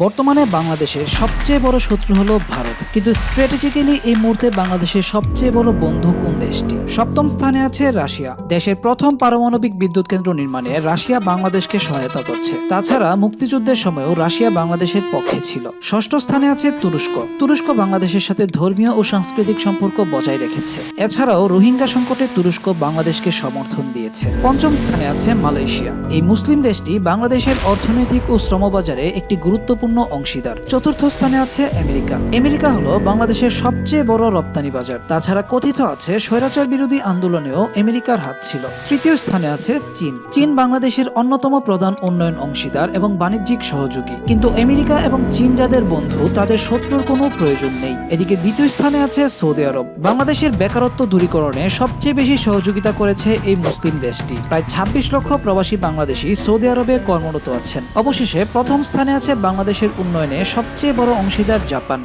বর্তমানে বাংলাদেশের সবচেয়ে বড় শত্রু হলো ভারত। কিন্তু স্ট্র্যাটেজিক্যালি এই মুহূর্তে বাংলাদেশের সবচেয়ে বড় বন্ধু কোন দেশটি? সপ্তম স্থানে আছে রাশিয়া। দেশের প্রথম পারমাণবিক বিদ্যুৎ কেন্দ্র নির্মাণে রাশিয়া বাংলাদেশকে সহায়তা করছে। তাছাড়া মুক্তিযুদ্ধের সময়ও রাশিয়া বাংলাদেশের পক্ষে ছিল। ষষ্ঠ স্থানে আছে তুরস্ক। তুরস্ক বাংলাদেশের সাথে ধর্মীয় ও সাংস্কৃতিক সম্পর্ক বজায় রেখেছে। এছাড়াও রোহিঙ্গা সংকটে তুরস্ক বাংলাদেশকে সমর্থন দিয়েছে। পঞ্চম স্থানে আছে মালয়েশিয়া। এই মুসলিম দেশটি বাংলাদেশের অর্থনৈতিক ও শ্রমবাজারে একটি গুরুত্বপূর্ণ অংশীদার। চতুর্থ স্থানে আছে আমেরিকা। আমেরিকা হলো বাংলাদেশের সবচেয়ে বড় রপ্তানি বাজার। তাছাড়া কথিত আছে, স্বৈরাচার বিরোধী আন্দোলনেও আমেরিকার হাত ছিল। তৃতীয় স্থানে আছে চীন। চীন বাংলাদেশের অন্যতম প্রধান উন্নয়ন অংশীদার এবং বাণিজ্যিক সহযোগী। কিন্তু আমেরিকা এবং চীন যাদের বন্ধু, তাদের শত্রুর কোনো প্রয়োজন নেই। এদিকে দ্বিতীয় স্থানে আছে সৌদি আরব। বাংলাদেশের বেকারত্ব দূরীকরণে সবচেয়ে বেশি সহযোগিতা করেছে এই মুসলিম দেশটি। প্রায় ছাব্বিশ লক্ষ প্রবাসী বাংলাদেশি সৌদি আরবে কর্মরত আছেন। অবশেষে প্রথম স্থানে আছে বাংলাদেশের উন্নয়নে সবচেয়ে বড় অংশীদার জাপান।